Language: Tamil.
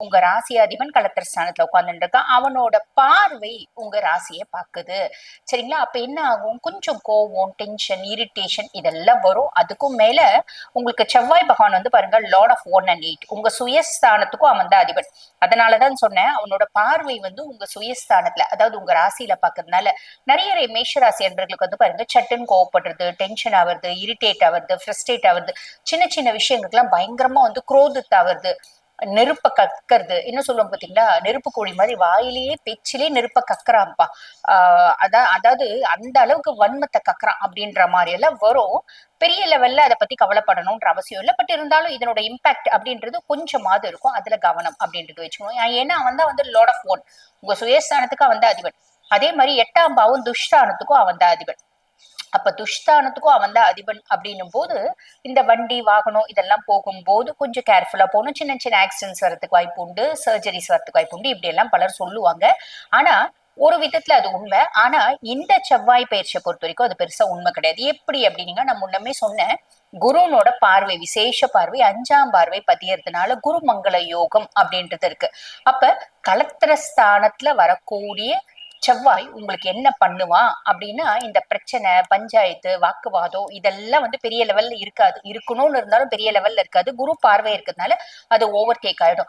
உங்க ராசியாதிபன் கலத்திர ஸ்தானத்துல உட்கார்ந்துட்டு இருக்கான் அவனோட பார்வை உங்க ராசியை பாக்குது சரிங்களா? அப்ப என்ன ஆகும்? கொஞ்சம் கோவம் டென்ஷன் இரிட்டேஷன் இதெல்லாம் வரும். அதுக்கும் மேல உங்களுக்கு செவ்வாய் பகவான் வந்து பாருங்க lord of one and eight உங்க சுயஸ்தானத்துக்கும் அவன் தான் அதிபன். அதனாலதான் சொன்னேன் அவனோட பார்வை வந்து உங்க சுயஸ்தானத்துல அதாவது உங்க ராசியில பாக்குறதுனால நிறைய மேஷ ராசி என்பர்களுக்கு வந்து பாருங்க சட்டுன்னு கோவப்படுறது டென்ஷன் ஆகுறது இரிட்டேட் ஆகுறது ஃப்ரஸ்ட்ரேட் ஆகுறது சின்ன சின்ன விஷயங்களுக்குலாம் பயங்கரமா வந்து குரோதத் நெருப்ப கக்கறது. என்ன சொல்லுவோம் பாத்தீங்களா? நெருப்பு கோழி மாதிரி வாயிலேயே பேச்சிலேயே நெருப்ப கக்கறான்ப்பா. ஆஹ் அதான் அதாவது அந்த அளவுக்கு வன்மத்தை கக்கறான் அப்படின்ற மாதிரி எல்லாம் வரும். பெரிய லெவல்ல அதை பத்தி கவலைப்படணும்ன்ற அவசியம் இல்லை. பட் இருந்தாலும் இதனோட இம்பாக்ட் அப்படின்றது கொஞ்சமாவது இருக்கும். அதுல கவனம் அப்படின்றது வச்சுக்கணும் ஏன்னா அவன் தான் வந்து லார்ட் ஆஃப் ஒன் உங்க சுயஸ்தானத்துக்கு அவன் தான் அதிபன். அதே மாதிரி எட்டாம் பாவம் துஷ்டானத்துக்கும் அவன் தான் அதிபன். அப்ப துஷ்தானத்துக்கும் அவன் தான் அதிபன் அப்படின்னும் போது இந்த வண்டி வாகனம் இதெல்லாம் போகும்போது கொஞ்சம் கேர்ஃபுல்லா போகணும். சின்ன சின்ன ஆக்சிடென்ட்ஸ் வரதுக்கு வாய்ப்பு உண்டு. சர்ஜரிஸ் வரதுக்கு வாய்ப்பு உண்டு. இப்படி எல்லாம் பலர் சொல்லுவாங்க. ஆனா ஒரு விதத்துல அது உண்மை. ஆனா இந்த செவ்வாய் பயிற்சியை பொறுத்த வரைக்கும் அது பெருசா உண்மை கிடையாது. எப்படி அப்படின்னீங்க நான் முன்னமே சொன்னேன். குருனோட பார்வை விசேஷ பார்வை அஞ்சாம் பார்வை பதியறதுனால குரு மங்கள யோகம் அப்படின்றது இருக்கு. அப்ப கலத்திர ஸ்தானத்துல வரக்கூடிய செவ்வாய் உங்களுக்கு என்ன பண்ணுவான் அப்படின்னா இந்த பிரச்சனை பஞ்சாயத்து வாக்குவாதம் இதெல்லாம் வந்து பெரிய லெவல்ல இருக்காது. இருக்கணும்னு இருந்தாலும் பெரிய லெவல்ல இருக்காது. குரு பார்வை இருக்கிறதுனால அது ஓவர் டேக் ஆயிடும்.